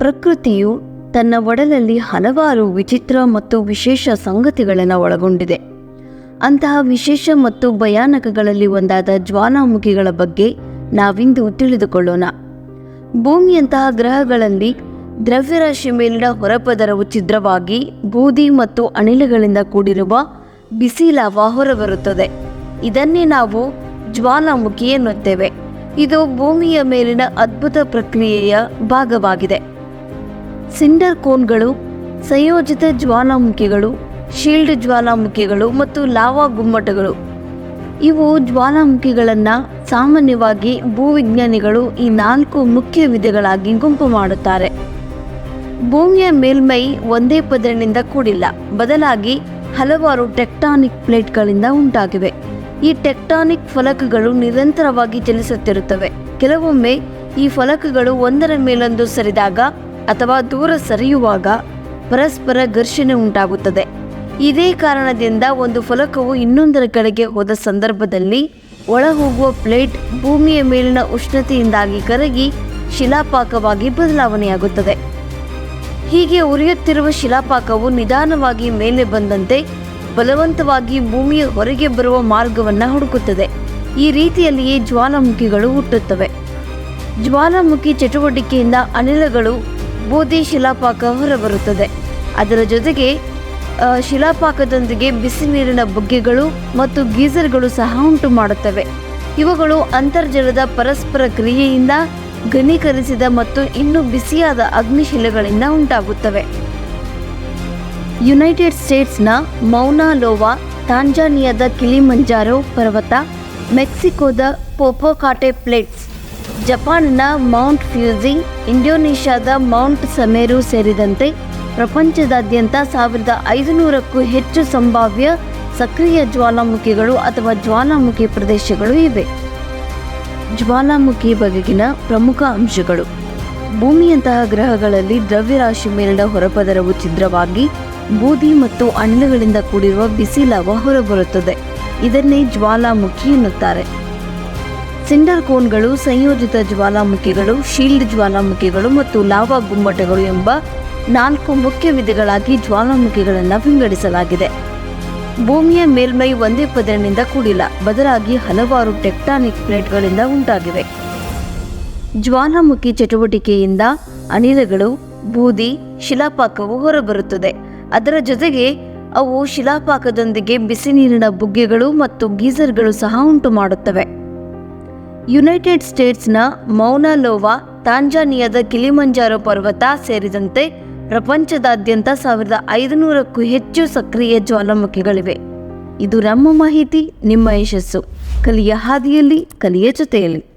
ಪ್ರಕೃತಿಯು ತನ್ನ ಒಡಲಲ್ಲಿ ಹಲವಾರು ವಿಚಿತ್ರ ಮತ್ತು ವಿಶೇಷ ಸಂಗತಿಗಳನ್ನು ಒಳಗೊಂಡಿದೆ. ಅಂತಹ ವಿಶೇಷ ಮತ್ತು ಭಯಾನಕಗಳಲ್ಲಿ ಒಂದಾದ ಜ್ವಾಲಾಮುಖಿಗಳ ಬಗ್ಗೆ ನಾವಿಂದು ತಿಳಿದುಕೊಳ್ಳೋಣ. ಭೂಮಿಯಂತಹ ಗ್ರಹಗಳಲ್ಲಿ ದ್ರವ್ಯರಾಶಿ ಮೇಲಿನ ಹೊರಪದರವು ಛಿದ್ರವಾಗಿ ಬೂದಿ ಮತ್ತು ಅನಿಲಗಳಿಂದ ಕೂಡಿರುವ ಬಿಸಿ ಲಾವಾ ಹೊರಬರುತ್ತದೆ. ಇದನ್ನೇ ನಾವು ಜ್ವಾಲಾಮುಖಿ ಎನ್ನುತ್ತೇವೆ. ಇದು ಭೂಮಿಯ ಮೇಲಿನ ಅದ್ಭುತ ಪ್ರಕ್ರಿಯೆಯ ಭಾಗವಾಗಿದೆ. ಸಿಂಡರ್ ಕೋನ್ಗಳು, ಸಂಯೋಜಿತ ಜ್ವಾಲಾಮುಖಿಗಳು, ಶೀಲ್ಡ್ ಜ್ವಾಲಾಮುಖಿಗಳು ಮತ್ತು ಲಾವಾ ಗುಮ್ಮಟಗಳು. ಇವು ಜ್ವಾಲಾಮುಖಿಗಳನ್ನು ಸಾಮಾನ್ಯವಾಗಿ ಭೂವಿಜ್ಞಾನಿಗಳು ಈ ನಾಲ್ಕು ಮುಖ್ಯ ವಿಧಗಳಾಗಿ ಗುಂಪು ಮಾಡುತ್ತಾರೆ. ಭೂಮಿಯ ಮೇಲ್ಮೈ ಒಂದೇ ಪದರಿನಿಂದ ಕೂಡಿಲ್ಲ, ಬದಲಾಗಿ ಹಲವಾರು ಟೆಕ್ಟಾನಿಕ್ ಪ್ಲೇಟ್ಗಳಿಂದ ಉಂಟಾಗಿವೆ. ಈ ಟೆಕ್ಟಾನಿಕ್ ಫಲಕಗಳು ನಿರಂತರವಾಗಿ ಚಲಿಸುತ್ತಿರುತ್ತವೆ. ಕೆಲವೊಮ್ಮೆ ಈ ಫಲಕಗಳು ಒಂದರ ಮೇಲೊಂದು ಸರಿದಾಗ ಅಥವಾ ದೂರ ಸರಿಯುವಾಗ ಪರಸ್ಪರ ಘರ್ಷಣೆ ಉಂಟಾಗುತ್ತದೆ. ಇದೇ ಕಾರಣದಿಂದ ಒಂದು ಫಲಕವು ಇನ್ನೊಂದರ ಕಡೆಗೆ ಹೋದ ಸಂದರ್ಭದಲ್ಲಿ ಒಳಹೋಗುವ ಪ್ಲೇಟ್ ಭೂಮಿಯ ಮೇಲಿನ ಉಷ್ಣತೆಯಿಂದಾಗಿ ಕರಗಿ ಶಿಲಾಪಾಕವಾಗಿ ಬದಲಾವಣೆಯಾಗುತ್ತದೆ. ಹೀಗೆ ಉರಿಯುತ್ತಿರುವ ಶಿಲಾಪಾಕವು ನಿಧಾನವಾಗಿ ಮೇಲೆ ಬಂದಂತೆ ಬಲವಂತವಾಗಿ ಭೂಮಿಯ ಹೊರಗೆ ಬರುವ ಮಾರ್ಗವನ್ನು ಹುಡುಕುತ್ತದೆ. ಈ ರೀತಿಯಲ್ಲಿಯೇ ಜ್ವಾಲಾಮುಖಿಗಳು ಹುಟ್ಟುತ್ತವೆ. ಜ್ವಾಲಾಮುಖಿ ಚಟುವಟಿಕೆಯಿಂದ ಅನಿಲಗಳು ಬೂದಿ ಶಿಲಾಪಾಕ ಹೊರಬರುತ್ತದೆ. ಅದರ ಜೊತೆಗೆ ಶಿಲಾಪಾಕದೊಂದಿಗೆ ಬಿಸಿ ನೀರಿನ ಬುಗ್ಗೆಗಳು ಮತ್ತು ಗೀಸರ್ಗಳು ಸಹ ಉಂಟು ಮಾಡುತ್ತವೆ. ಇವುಗಳು ಅಂತರ್ಜಲದ ಪರಸ್ಪರ ಕ್ರಿಯೆಯಿಂದ ಘನೀಕರಿಸಿದ ಮತ್ತು ಇನ್ನೂ ಬಿಸಿಯಾದ ಅಗ್ನಿಶಿಲೆಗಳಿಂದ ಉಂಟಾಗುತ್ತವೆ. ಯುನೈಟೆಡ್ ಸ್ಟೇಟ್ಸ್ನ ಮೌನಾ ಲೋವಾ ತಾಂಜಾನಿಯಾದ ಕಿಲಿಮಂಜಾರೋ ಪರ್ವತ, ಮೆಕ್ಸಿಕೋದ ಪೋಪೋಕಾಟೆ ಪ್ಲೇಟ್ಸ್ ಜಪಾನ್ನ ಮೌಂಟ್ ಫ್ಯೂಜಿ, ಇಂಡೋನೇಷ್ಯಾದ ಮೌಂಟ್ ಸಮೇರು ಸೇರಿದಂತೆ ಪ್ರಪಂಚದಾದ್ಯಂತ ಸಾವಿರದ ಐದುನೂರಕ್ಕೂ ಹೆಚ್ಚು ಸಂಭಾವ್ಯ ಸಕ್ರಿಯ ಜ್ವಾಲಾಮುಖಿಗಳು ಅಥವಾ ಜ್ವಾಲಾಮುಖಿ ಪ್ರದೇಶಗಳು ಇವೆ. ಜ್ವಾಲಾಮುಖಿ ಬಗೆಗಿನ ಪ್ರಮುಖ ಅಂಶಗಳು. ಭೂಮಿಯಂತಹ ಗ್ರಹಗಳಲ್ಲಿ ದ್ರವ್ಯರಾಶಿ ಮೇಲಿನ ಹೊರಪದರವು ಛಿದ್ರವಾಗಿ ಬೂದಿ ಮತ್ತು ಅನಿಲಗಳಿಂದ ಕೂಡಿರುವ ಬಿಸಿ ಲಾವ ಹೊರಬರುತ್ತದೆ. ಇದನ್ನೇ ಜ್ವಾಲಾಮುಖಿ ಎನ್ನುತ್ತಾರೆ. ಸಿಂಡರ್ ಕೋನ್ಗಳು, ಸಂಯೋಜಿತ ಜ್ವಾಲಾಮುಖಿಗಳು, ಶೀಲ್ಡ್ ಜ್ವಾಲಾಮುಖಿಗಳು ಮತ್ತು ಲಾವಾ ಗುಮ್ಮಟಗಳು ಎಂಬ ನಾಲ್ಕು ಮುಖ್ಯ ವಿಧಗಳಾಗಿ ಜ್ವಾಲಾಮುಖಿಗಳನ್ನು ವಿಂಗಡಿಸಲಾಗಿದೆ. ಭೂಮಿಯ ಮೇಲ್ಮೈ ಒಂದೇ ಪದರಿನಿಂದ ಕೂಡಿಲ್ಲ, ಬದಲಾಗಿ ಹಲವಾರು ಟೆಕ್ಟಾನಿಕ್ ಪ್ಲೇಟ್ಗಳಿಂದ ಉಂಟಾಗಿವೆ. ಜ್ವಾಲಾಮುಖಿ ಚಟುವಟಿಕೆಯಿಂದ ಅನಿಲಗಳು, ಬೂದಿ, ಶಿಲಾಪಾಕವು ಹೊರಬರುತ್ತದೆ. ಅದರ ಜೊತೆಗೆ ಅವು ಶಿಲಾಪಾಕದೊಂದಿಗೆ ಬಿಸಿ ನೀರಿನ ಬುಗ್ಗೆಗಳು ಮತ್ತು ಗೀಸರ್ಗಳು ಸಹ ಉಂಟು ಮಾಡುತ್ತವೆ ಯುನೈಟೆಡ್ ಸ್ಟೇಟ್ಸ್ನ ಮೌನಾಲೋವಾ, ತಾಂಜಾನಿಯಾದ ಕಿಲಿಮಂಜಾರೋ ಪರ್ವತ ಸೇರಿದಂತೆ ಪ್ರಪಂಚದಾದ್ಯಂತ ಸಾವಿರದ ಐದುನೂರಕ್ಕೂ ಹೆಚ್ಚು ಸಕ್ರಿಯ ಜ್ವಾಲಾಮುಖಿಗಳಿವೆ. ಇದು ನಮ್ಮ ಮಾಹಿತಿ, ನಿಮ್ಮ ಯಶಸ್ಸು. ಕಲಿಯ ಹಾದಿಯಲ್ಲಿ, ಕಲಿಯ ಜೊತೆಯಲ್ಲಿ.